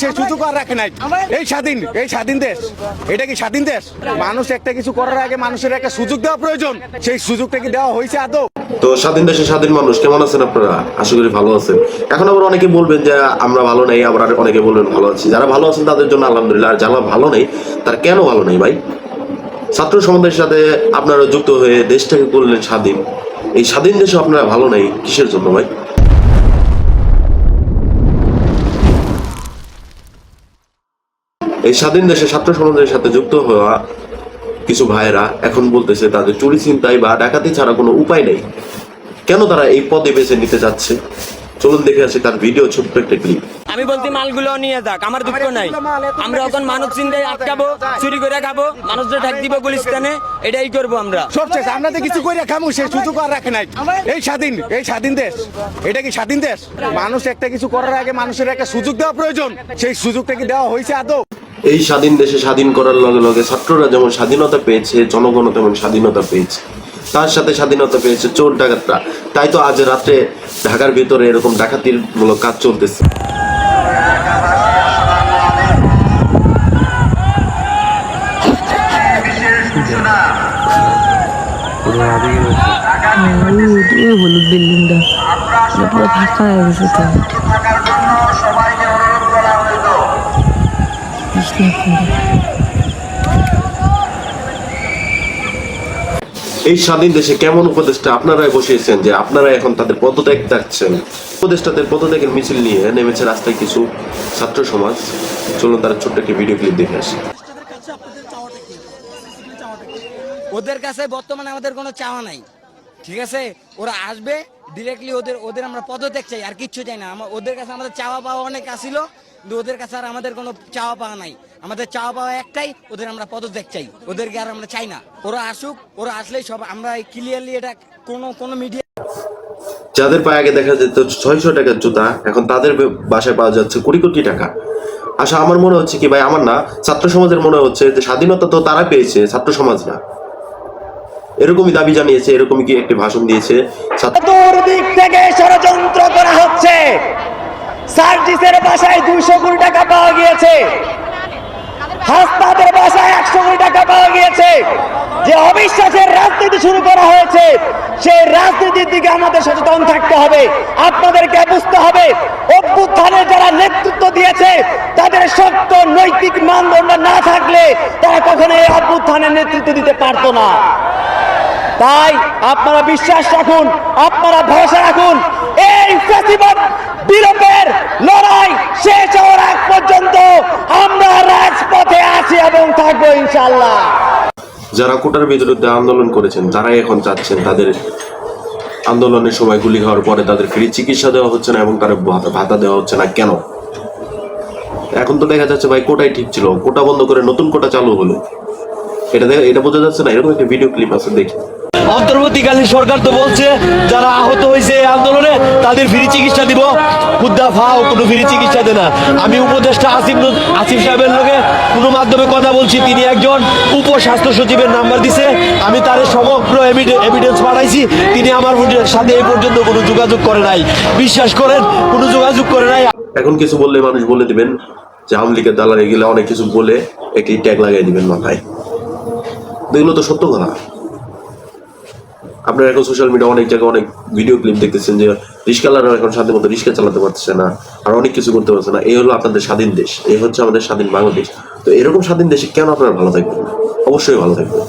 সে সুযোগ আর রাখে নাই। এই স্বাধীন এই স্বাধীন দেশ। এটা কি স্বাধীন দেশ? মানুষ একটা কিছু করার আগে মানুষের একটা সুযোগ দেওয়া প্রয়োজন। সেই সুযোগটা কি দেওয়া হয়েছে আদৌ? তো স্বাধীন দেশে স্বাধীন মানুষ কেমন আছেন আপনারা? আশা করি ভালো আছেন। এখন আবার অনেকে বলবেন যে আমরা ভালো নেই আবার আর অনেকে বলবেন ভালো আছি। যারা ভালো আছেন তাদের জন্য আলহামদুলিল্লাহ আর যারা ভালো নেই তারা কেন ভালো নেই ভাই? ছাত্র সমাজের সাথে আপনারা যুক্ত হয়ে দেশটাকে করলেন স্বাধীন। এই স্বাধীন দেশে আপনারা ভালো নেই কিসের জন্য ভাই? এই স্বাধীন দেশে ছাত্র সমাজের সাথে যুক্ত হওয়া কিছু ভাইয়েরা এখন বলতেছে তাদের চুরি চিন্তাই বা ডাকাতি ছাড়া কোনো উপায় নেই। কেন তারা এই পদে বেছে নিতে যাচ্ছে চলুন দেখে আসি তার ভিডিও ছোট্ট একটা ক্লিপ আমি বলছি মালগুলো নিয়ে যাক আমার দুঃখ নাই। আমরা এখন মানব চিন্তায় আটকাবো চুরি করে খাব মানুষদের ঠেক দিব গুলিস্তানে এটাই করব আমরা। সব শেষ আমরা তো কিছু করে খামু সেই সুযোগ আর রাখে নাই। এই স্বাধীন এই স্বাধীন দেশ এটা কি স্বাধীন দেশ? মানুষ একটা কিছু করার আগে মানুষের একটা সুযোগ দেওয়া প্রয়োজন সেই সুযোগটা কি দেওয়া হয়েছে আদৌ? এই স্বাধীন দেশে স্বাধীন করার লগে লগে ছাত্ররা যেমন স্বাধীনতা পেয়েছে জনগণও তেমন স্বাধীনতা পেয়েছে। তার সাথে স্বাধীনতা পেয়েছে চোর ডাকাতরা। তাই তো আজ রাত্রে ঢাকার ভিতরে এরকম ডাকাতির মূলক কাজ চলতেছে। হলুদ বিল্ডিংটা। পুরো ফাঁকা হয়ে গেছে তো। এই স্বাধীন দেশে কেমন উপদেষ্টা আপনারাই বসিয়েছেন যে আপনারা এখন তাদের পদত্যাগ চাচ্ছেন? উপদেষ্টাদের পদত্যাগের মিছিল নিয়ে নেমেছে রাস্তায় কিছু ছাত্র সমাজ। চলুন তার ছোট্ট একটি ভিডিও ক্লিপ দেখে আসি। ওদের কাছে বর্তমানে আমাদের কোনো চাওয়া নাই। ঠিক আছে? ওরা আসবে ডিরেক্টলি ওদের ওদের আমরা পদত্যাগ চাই, আর কিচ্ছু চাই না। আমা- ওদের কাছে আমাদের চাওয়া পাওয়া অনেক আসিল কিন্তু ওদের কাছে আর আমাদের কোনো চাওয়া পাওয়া নাই। আমাদের চাওয়া পাওয়া একটাই, ওদের আমরা পদত্যাগ চাই। ওদেরকে আর আমরা চাই না। ওরা আসুক, ওরা আসলেই সব, আমরা ক্লিয়ারলি এটা কোনো কোনো মিডিয়া যাদের পায়ে আগে দেখা যেত ছয়শো টাকার জুতা, এখন তাদের বাসায় পাওয়া যাচ্ছে কোটি কোটি টাকা। আচ্ছা আমার মনে হচ্ছে কি ভাই, আমার না, ছাত্র সমাজের মনে হচ্ছে যে স্বাধীনতা তো তারা পেয়েছে, ছাত্র সমাজ না। এরকমই দাবি জানিয়েছে, এরকমই কি একটি ভাষণ দিয়েছে চতুর্দিক থেকে ষড়যন্ত্র করা হচ্ছে। সার্জিসের বাসায় দুইশো কোটি টাকা পাওয়া গিয়েছে। হাসপাতের বাসায় একশো কোটি টাকা পাওয়া গিয়েছে। যে অবিশ্বাসের রাজনীতি শুরু করা হয়েছে, সেই রাজনীতির দিকে আমাদের সচেতন থাকতে হবে। আপনাদেরকে বুঝতে হবে, অভ্যুত্থানের যারা নেতৃত্ব দিয়েছে, তাদের শক্ত নৈতিক মানদণ্ড না থাকলে তারা কখনো এই অভ্যুত্থানের নেতৃত্ব দিতে পারতো না। তাই আপনারা বিশ্বাস রাখুন, আপনারা ভরসা রাখুন, এই ফেস্টিভাল বিলোপের লড়াই শেষ হওয়ার আগ পর্যন্ত আমরা রাজপথে আছি এবং থাকব ইনশাল্লাহ যারা কোটার বিরুদ্ধে আন্দোলন করেছেন তারাই এখন চাচ্ছেন তাদের আন্দোলনের সময় গুলি খাওয়ার পরে তাদের ফ্রি চিকিৎসা দেওয়া হচ্ছে না এবং তাদের ভাতা- দেওয়া হচ্ছে না, কেন? এখন তো দেখা যাচ্ছে ভাই কোটাই ঠিক ছিল, কোটা বন্ধ করে নতুন কোটা চালু হলো। এটা এটা বোঝা যাচ্ছে না, এরকম একটা ভিডিও ক্লিপ আছে, দেখি। অন্তর্বর্তীকালীন সরকার তো বলছে, যারা আহত হয়েছে এই আন্দোলনে, তাদের ফ্রি চিকিৎসা দিব। মুদ্রা ফাও কোনো ফ্রি চিকিৎসা দেয় না। আমি উপদেষ্টা আসিফ আসিফ সাহেবের লোকে কোনো মাধ্যমে কথা বলছি, তিনি একজন উপস্বাস্থ্য সচিবের নাম্বার দিছে। আমি তার সমগ্র এভিডেন্স পাঠাইছি। তিনি আমার সাথে এই পর্যন্ত কোনো যোগাযোগ করে নাই। বিশ্বাস করেন, কোনো যোগাযোগ করে নাই। এখন কিছু বললে মানুষ বলে দিবেন যে, আওয়ামী লীগের দালালে গেলে অনেক কিছু বলে একটি ট্যাগ লাগিয়ে দিবেন মাথায়। এগুলো তো সত্য কথা। আপনারা এখন সোশ্যাল মিডিয়া অনেক জায়গায় অনেক ভিডিও ক্লিপ দেখতেছেন যে রিস্কালাররা এখন স্বাধীন মতো রিক্সা চালাতে পারছে না, আর অনেক কিছু করতে পারছে না। এই হলো আপনাদের স্বাধীন দেশ, এই হচ্ছে আমাদের স্বাধীন বাংলাদেশ। তো এরকম স্বাধীন দেশে কেন আপনারা ভালো থাকবেন অবশ্যই ভালো থাকবেন।